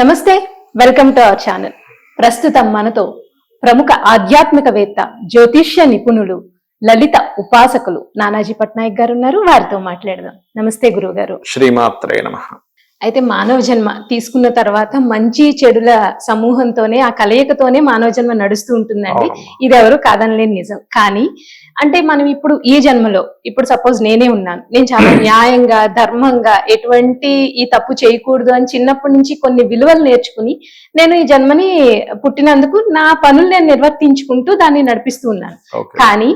నమస్తే welcome to our channel. ప్రస్తుతం మనతో ప్రముఖ ఆధ్యాత్మికవేత్త జ్యోతిష్య నిపుణులు లలిత ఉపాసకులు నానాజీ పట్నాయక్ గారు ఉన్నారు. వారితో మాట్లాడదాం. నమస్తే గురువు గారు శ్రీమాత్రే నమ. అయితే మానవ జన్మ తీసుకున్న తర్వాత మంచి చెడుల సమూహంతోనే ఆ కలయికతోనే మానవ జన్మ నడుస్తూ ఉంటుందండి. ఇది ఎవరు కాదనలేని నిజం. కానీ అంటే మనం ఇప్పుడు ఈ జన్మలో ఇప్పుడు సపోజ్ నేనే ఉన్నాను. నేను చాలా న్యాయంగా ధర్మంగా ఎటువంటి ఈ తప్పు చేయకూడదు అని చిన్నప్పటి నుంచి కొన్ని విలువలు నేర్చుకుని నేను ఈ జన్మని పుట్టినందుకు నా పనులు నేను నిర్వర్తించుకుంటూ దాన్ని నడిపిస్తూ ఉన్నాను. కానీ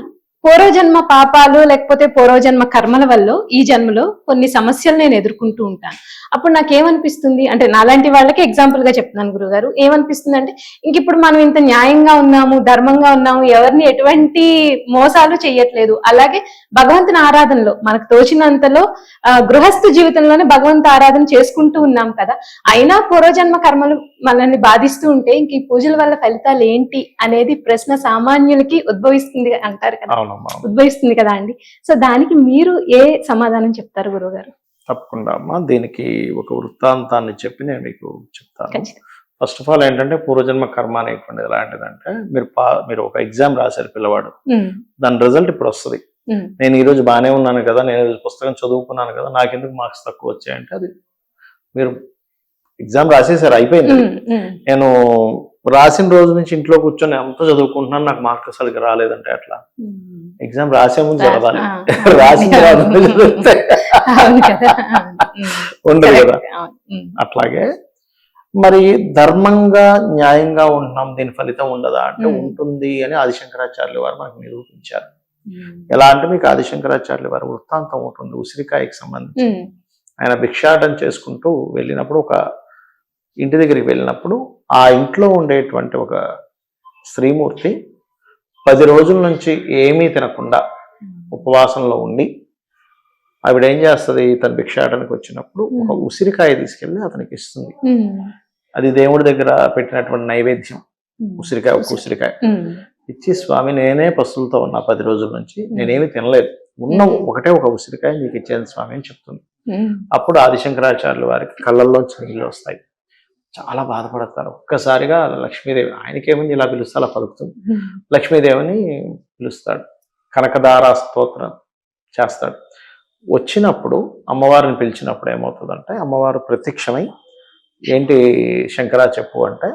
పూర్వజన్మ పాపాలు లేకపోతే పూర్వజన్మ కర్మల వల్ల ఈ జన్మలో కొన్ని సమస్యలు నేను ఎదుర్కొంటూ ఉంటాను. అప్పుడు నాకు ఏమనిపిస్తుంది అంటే నాలాంటి వాళ్ళకి ఎగ్జాంపుల్గా చెప్తున్నాను గురుగారు. ఏమనిపిస్తుంది అంటే ఇంక ఇప్పుడు మనం ఇంత న్యాయంగా ఉన్నాము ధర్మంగా ఉన్నాము ఎవరిని ఎటువంటి మోసాలు చేయట్లేదు అలాగే భగవంతుని ఆరాధనలో మనకు తోచినంతలో గృహస్థ జీవితంలోనే భగవంతు ఆరాధన చేసుకుంటూ ఉన్నాం కదా. అయినా పూర్వజన్మ కర్మలు మనల్ని బాధిస్తూ ఉంటే ఇంక ఈ పూజల వల్ల ఫలితాలు ఏంటి అనేది ప్రశ్న సామాన్యులకి ఉద్భవిస్తుంది అంటారు కదా. అవునమ్మా ఉద్భవిస్తుంది కదా అండి. సో దానికి మీరు ఏ సమాధానం చెప్తారు గురువు గారు తప్పకుండా అమ్మా. దీనికి ఒక వృత్తాంతాన్ని చెప్పి నేను మీకు చెప్తాను. ఫస్ట్ ఆఫ్ ఆల్ ఏంటంటే పూర్వజన్మ కర్మ అనేటువంటిది ఎలాంటిదంటే మీరు పా మీరు ఒక ఎగ్జామ్ రాశారు పిల్లవాడు. దాని రిజల్ట్ ఇప్పుడు వస్తుంది. నేను ఈ రోజు బాగానే ఉన్నాను కదా నేను ఈ రోజు పుస్తకం చదువుకున్నాను కదా నాకెందుకు మార్క్స్ తక్కువ వచ్చాయంటే అది మీరు ఎగ్జామ్ రాసేసారు అయిపోయింది. నేను రాసిన రోజు నుంచి ఇంట్లో కూర్చొని ఎంత చదువుకుంటున్నాను నాకు మార్క్స్ సరిగ్గా రాలేదంటే అట్లా. ఉమ్. ఎగ్జామ్ రాసే ముందు చదవాలి. రాసిన తర్వాత ఉమ్, ఉండదు కదా. ఉమ్, అట్లాగే మరి ధర్మంగా న్యాయంగా ఉంటున్నాం దీని ఫలితం ఉండదా అంటే. ఉంటుంది అని ఆదిశంకరాచార్యుల వారు మనకు నిరూపించారు. ఎలా అంటే మీకు ఆదిశంకరాచార్యుల వారి వృత్తాంతం ఉంటుంది ఉసిరికాయకి సంబంధించి. ఆయన భిక్షాటం చేసుకుంటూ వెళ్ళినప్పుడు ఒక ఇంటి దగ్గరికి వెళ్ళినప్పుడు ఆ ఇంట్లో ఉండేటువంటి ఒక స్త్రీమూర్తి పది రోజుల నుంచి ఏమీ తినకుండా ఉపవాసంలో ఉండి ఆవిడ ఏం చేస్తుంది? తన భిక్షాటనకి వచ్చినప్పుడు ఒక. ఉసిరికాయ తీసుకెళ్ళి అతనికి ఇస్తుంది. అది దేవుడి దగ్గర పెట్టినటువంటి నైవేద్యం. ఉసిరికాయ ఒక ఉసిరికాయ. ఇచ్చి స్వామి నేనే పశువులతో ఉన్నా పది రోజుల నుంచి. నేనేమి తినలేదు. ఉన్న. ఒకటే ఒక ఉసిరికాయ నీకు ఇచ్చేది స్వామి అని చెప్తుంది. అప్పుడు ఆదిశంకరాచార్యుల వారికి కళ్ళల్లోంచి నీళ్ళు వస్తాయి. చాలా బాధపడతారు. ఒక్కసారిగా లక్ష్మీదేవి ఆయనకేమని ఇలా పిలుస్తే అలా పలుకుతుంది. లక్ష్మీదేవిని పిలుస్తాడు. కనకదార స్తోత్రం చేస్తాడు. వచ్చినప్పుడు అమ్మవారిని పిలిచినప్పుడు ఏమవుతుందంటే అమ్మవారు ప్రత్యక్షమై ఏంటి శంకరా చెప్పు అంటే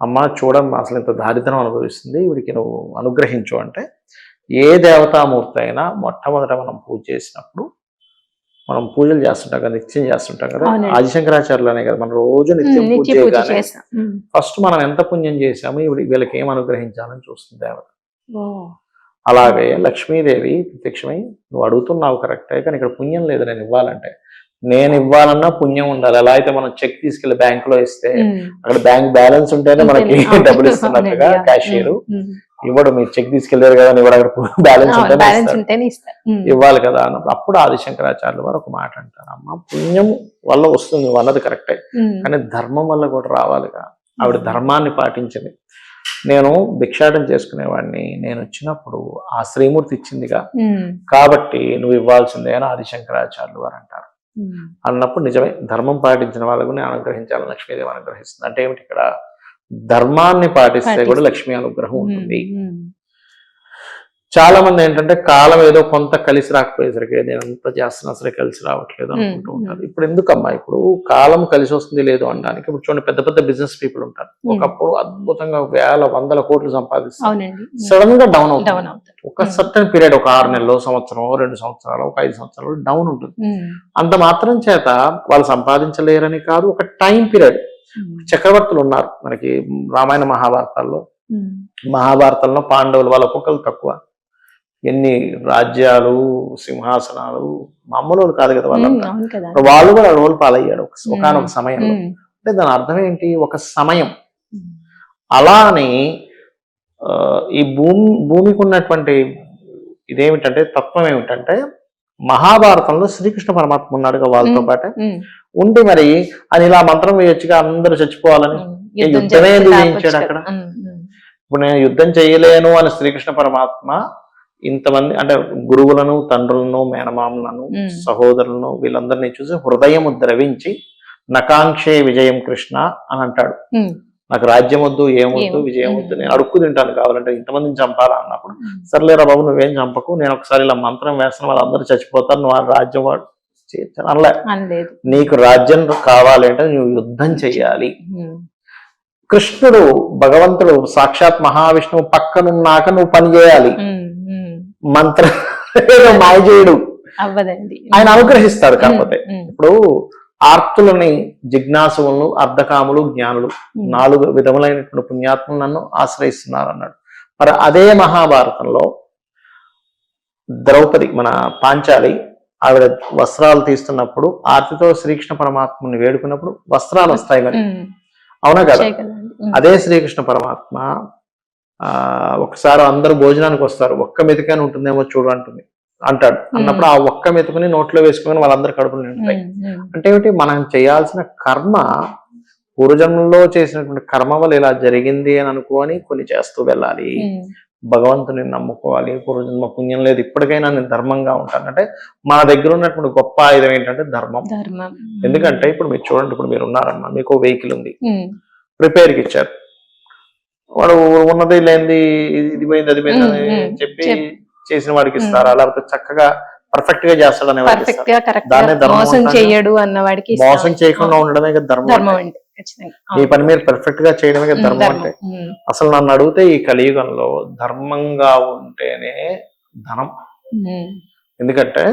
అమ్మ చూడమ్మా అసలు ఇంత దారిద్రం అనుభవిస్తుంది వీడికి నువ్వు అనుగ్రహించు అంటే ఏ దేవతామూర్తి అయినా మొట్టమొదట మనం పూజ చేసినప్పుడు మనం పూజలు చేస్తుంటాం కదా నిత్యం చేస్తుంటాం కదా అవునండి. ఆదిశంకరాచార్యులు అనే కదా మనం రోజు నిత్యం పూజ చేయగానే ఫస్ట్ మనం ఎంత పుణ్యం చేశామో ఇవి వీళ్ళకి ఏం అనుగ్రహించాలని చూస్తుంది దేవత అలాగే లక్ష్మీదేవి ప్రత్యక్షమై నువ్వు అడుగుతున్నావు కరెక్టే కానీ ఇక్కడ పుణ్యం లేదు నేను ఇవ్వాలంటే. నేను ఇవ్వాలన్నా పుణ్యం ఉండాలి. ఎలా అయితే మనం చెక్ తీసుకెళ్ళి బ్యాంక్లో ఇస్తే అక్కడ బ్యాంక్ బ్యాలెన్స్ ఉంటేనే మనకి డబ్బులు ఇస్తున్నట్టుగా క్యాషియర్. ఇవ్వడు మీరు చెక్ తీసుకెళ్ళారు కదా ఇవ్వడు అక్కడ బ్యాలెన్స్ ఉంటేనే ఇవ్వాలి కదా అన్నప్పుడు అప్పుడు ఆదిశంకరాచార్యులు వారు ఒక మాట అంటారు. అమ్మ పుణ్యం వల్ల వస్తుంది అన్నది కరెక్టే కానీ ధర్మం వల్ల కూడా రావాలిగా ఆవిడ ధర్మాన్ని పాటించింది. నేను భిక్షాటం చేసుకునేవాడిని. నేను వచ్చినప్పుడు ఆ శ్రీమూర్తి ఇచ్చిందిగా. కాబట్టి నువ్వు ఇవ్వాల్సిందే అని ఆదిశంకరాచార్యులు వారు అంటారు. అన్నప్పుడు నిజమే ధర్మం పాటించిన వాళ్ళకు నేను అనుగ్రహించాలని లక్ష్మీదేవి అనుగ్రహిస్తుంది. అంటే ఏమిటి ఇక్కడ? ధర్మాన్ని పాటిస్తే కూడా. లక్ష్మీ అనుగ్రహం ఉంటుంది. చాలా మంది ఏంటంటే కాలం ఏదో కొంత కలిసి రాకపోయేసరికి నేను అంత చేస్తున్నా సరే కలిసి రావట్లేదు అనుకుంటూ. ఉంటారు. ఇప్పుడు ఎందుకమ్మా? ఇప్పుడు కాలం కలిసి వస్తుంది లేదు అనడానికి. ఇప్పుడు చూడండి పెద్ద పెద్ద బిజినెస్ పీపుల్ ఉంటారు. ఒకప్పుడు అద్భుతంగా వేల వందల కోట్లు సంపాదిస్తారు సడన్గా డౌన్ అవుతుంది. ఒక. సర్టన్ పీరియడ్ ఒక ఆరు నెలలు సంవత్సరం రెండు సంవత్సరాలు ఒక ఐదు సంవత్సరాలు డౌన్ ఉంటుంది. అంత మాత్రం చేత వాళ్ళు సంపాదించలేరని కాదు ఒక టైం పీరియడ్. చక్రవర్తులు ఉన్నారు మనకి రామాయణ మహాభారతాల్లో. మహాభారతంలో పాండవులు వాళ్ళ ఒక్కొక్కరు తక్కువ. ఎన్ని రాజ్యాలు సింహాసనాలు మామూలు వాళ్ళు కాదు కదా. కదా వాళ్ళు కూడా రోల్ పాలయ్యాడు. ఒకానొక సమయంలో. అంటే దాని అర్థం ఏంటి? ఒక సమయం. ఉమ్, అలా అని ఆ, ఈ భూమి భూమికి ఉన్నటువంటి ఇదేమిటంటే తత్వం ఏమిటంటే మహాభారతంలో శ్రీకృష్ణ పరమాత్మ ఉన్నాడుగా వాళ్ళతో. పాటే. ఉండి మరి అని ఇలా మంత్రం వేయొచ్చుగా అందరూ చచ్చిపోవాలని. యుద్ధమే. అక్కడ? ఇప్పుడు నేను యుద్ధం చేయలేను అని శ్రీకృష్ణ పరమాత్మ ఇంతమంది అంటే గురువులను తండ్రులను మేనమామలను మ్మ్. సహోదరులను వీళ్ళందరినీ చూసి హృదయం ద్రవించి నకాంక్షే విజయం కృష్ణ అని అంటాడు. నాకు రాజ్యం వద్దు ఏమొద్దు. విజయం వద్దు నేను అడుక్కు తింటాను కావాలంటే ఇంతమందిని చంపాలా అన్నప్పుడు. సర్లేరా బాబు నువ్వేం చంపకు నేను ఒకసారి ఇలా మంత్రం వేస్తాను వాళ్ళందరూ చచ్చిపోతారు నువ్వు ఆ రాజ్యం వాడు. అనలే నీకు రాజ్యం కావాలి అంటే నువ్వు యుద్ధం చెయ్యాలి. కృష్ణుడు భగవంతుడు సాక్షాత్ మహావిష్ణువు పక్కనున్నాక నువ్వు పని చేయాలి. మంత్రం మాయ చేయడు. అవ్వదండి. ఆయన అనుగ్రహిస్తాడు కాకపోతే. ఇప్పుడు ఆర్తులని జిజ్ఞాసులను అర్ధకాములు జ్ఞానులు నాలుగు విధములైనటువంటి పుణ్యాత్ములు నన్ను ఆశ్రయిస్తున్నారు అన్నాడు మరి అదే మహాభారతంలో ద్రౌపది మన పాంచాలి ఆవిడ వస్త్రాలు తీస్తున్నప్పుడు ఆర్తితో శ్రీకృష్ణ పరమాత్మని వేడుకున్నప్పుడు వస్త్రాలు వస్తాయి మరి. ఉమ్, అవునా కదా? అదే శ్రీకృష్ణ పరమాత్మ ఒకసారి అందరూ భోజనానికి వస్తారు. ఒక్క మెతుకని ఉంటుందేమో చూడు అంటుంది. అంటాడు. అన్నప్పుడు ఆ ఒక్క మెతుకుని నోట్లో వేసుకుని వాళ్ళందరూ కడుపులు నిండుతాయి. ఉమ్, అంటే ఏమిటి? మనం చేయాల్సిన కర్మ పూర్వజన్మలో చేసినటువంటి కర్మ వల్ల ఇలా జరిగింది అని అనుకోని కొన్ని చేస్తూ వెళ్ళాలి. భగవంతుని నమ్ముకోవాలి. పూర్వజన్మ పుణ్యం లేదు. ఇప్పటికైనా నేను ధర్మంగా ఉంటాను. అంటే మన దగ్గర ఉన్నటువంటి గొప్ప ఆయుధం ఏంటంటే ధర్మం. ధర్మం. ఎందుకంటే ఇప్పుడు మీరు చూడండి ఇప్పుడు మీరు ఉన్నారమ్మా మీకు వెహికల్ ఉంది. రిపేర్కి ఇచ్చారు. వాడు ఉన్నది లేనిది ఇది- పోయింది అది పోయింది అని. చెప్పి చెప్- చేసిన వాడికి ఇస్తారా లేకపోతే చక్కగా పర్ఫెక్ట్గా పర్ఫెక్ట్ కరెక్ట్గా ధర్మం మోసం. చెయ్యడు అన్న వాడికి. మోసం చేయకుండా ఉండడమే కదా ధర్మం ధర్మం అంటే. అవును. పని మీరు పర్ఫెక్ట్గా చేయడమే ధర్మం. అంటే అసలు నన్ను అడిగితే ఈ కలియుగంలో ధర్మంగా ఉంటేనే ధనం ఎందుకంటే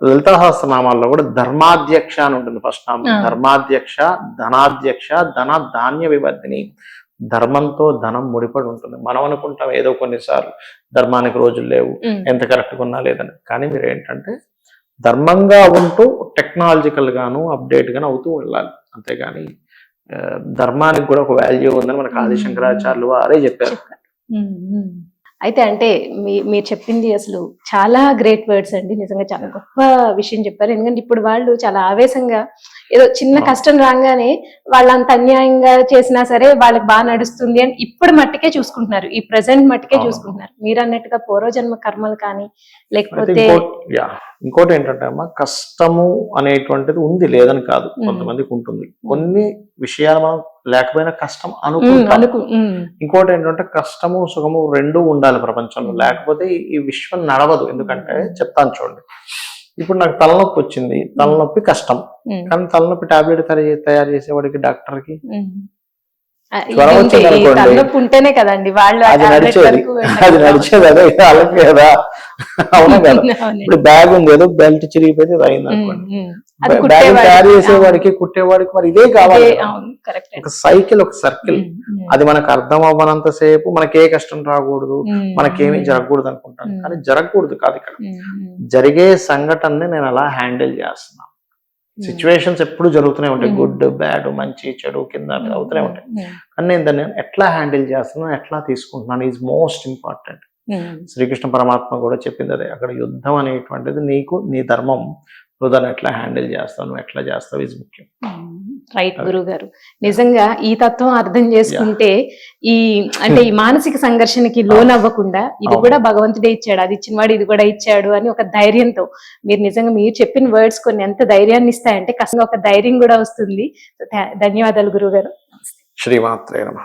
లలితా సహస్రనామాల్లో కూడా ధర్మాధ్యక్ష అని ఉంటుంది ఫస్ట్ నామం. ధర్మాధ్యక్ష ధనాధ్యక్ష ధన ధాన్య వివర్ధిని ధర్మంతో ధనం ముడిపడి ఉంటుంది. మనం అనుకుంటాం ఏదో కొన్నిసార్లు ధర్మానికి రోజులు లేవు ఎంత కరెక్ట్గా ఉన్నా లేదని. కానీ మీరు ఏంటంటే ధర్మంగా ఉంటూ టెక్నాలజికల్ గాను అప్డేట్ గాను అవుతూ వెళ్ళాలి. అంతేగాని ధర్మానికి కూడా ఒక వాల్యూ ఉందని మనకు ఆది శంకరాచార్యులు వారే చెప్పారు. అయితే అంటే మీ మీరు చెప్పింది అసలు చాలా గ్రేట్ వర్డ్స్ అండి. నిజంగా చాలా గొప్ప విషయం చెప్పారు. ఎందుకంటే ఇప్పుడు వాళ్ళు చాలా ఆవేశంగా ఏదో చిన్న. కష్టం రాగానే వాళ్ళు అంత అన్యాయంగా చేసినా సరే వాళ్ళకి బాగా నడుస్తుంది అని ఇప్పుడు మట్టికే చూసుకుంటున్నారు. ఈ ప్రజెంట్ మట్టికే. చూసుకుంటున్నారు. మీరు అన్నట్టుగా పూర్వజన్మ కర్మలు కానీ లేకపోతే ఇంకోటి ఏంటంటే అమ్మా కష్టము అనేటువంటిది ఉంది లేదని కాదు. మ్మ్. కొంతమందికి ఉంటుంది. కొన్ని విషయాలు మనం లేకపోయినా కష్టం ఉమ్, అనుకుంటాం. అనుకు ఉమ్, ఇంకోటి ఏంటంటే కష్టము సుఖము రెండు ఉండాలి ప్రపంచంలో. లేకపోతే ఈ- విశ్వం నడవదు. ఎందుకంటే చెప్తాను చూడండి. ఇప్పుడు నాకు తలనొప్పి వచ్చింది. తలనొప్పి కష్టం. కానీ తలనొప్పి టాబ్లెట్ తయారు తయారు చేసేవాడికి డాక్టర్ తలనొప్పి ఉంటేనే కదండి వాళ్ళు అది నడిచేది. అది నడిచేది అదే వాళ్ళకి కదా. అవునా కదా. ఇప్పుడు బ్యాగ్ ఉంది ఏదో బెల్ట్ చిరిగిపోతే అయింది అనుకోండి బ్యాగ్ తయారు. చేసేవాడికి కుట్టేవాడికి మరి ఇదే కావాలి ఒక సైకిల్ ఒక సర్కిల్. అది మనకు అర్థం అవ్వనంత సేపు మనకే కష్టం రాకూడదు మనకేమీ జరగకూడదు అనుకుంటాను. కానీ జరగకూడదు కాదు ఇక్కడ. జరిగే సంఘటనని నేను అలా హ్యాండిల్ చేస్తున్నాను సిచ్యువేషన్స్ ఎప్పుడు జరుగుతూనే ఉంటాయి. గుడ్ బ్యాడ్ మంచి చెడు కింద అవుతూనే ఉంటాయి. కానీ నేను దాన్ని ఎట్లా హ్యాండిల్ చేస్తున్నాను ఎట్లా తీసుకుంటున్నాను ఈజ్ మోస్ట్ ఇంపార్టెంట్ శ్రీకృష్ణ పరమాత్మ కూడా చెప్పింది అదే. అక్కడ యుద్ధం అనేటువంటిది నీకు నీ ధర్మం నువ్వు దాన్ని ఎట్లా హ్యాండిల్ చేస్తావు నువ్వు ఎట్లా చేస్తావు ఇది ముఖ్యం. రైట్ అదే. గురువు గారు నిజంగా ఈ తత్వం అర్థం చేసుకుంటే ఈ అంటే ఈ మానసిక సంఘర్షణకి లోన్ అవ్వకుండా ఇది. కూడా భగవంతుడే ఇచ్చాడు అది ఇచ్చినవాడు ఇది కూడా ఇచ్చాడు అని ఒక ధైర్యంతో. మీరు నిజంగా మీరు చెప్పిన వర్డ్స్ కొన్ని ఎంత ధైర్యాన్ని ఇస్తాయంటే కష్టంగా ఒక ధైర్యం కూడా వస్తుంది. ధన్యవాదాలు గురువు గారు శ్రీమాత్రే నమ.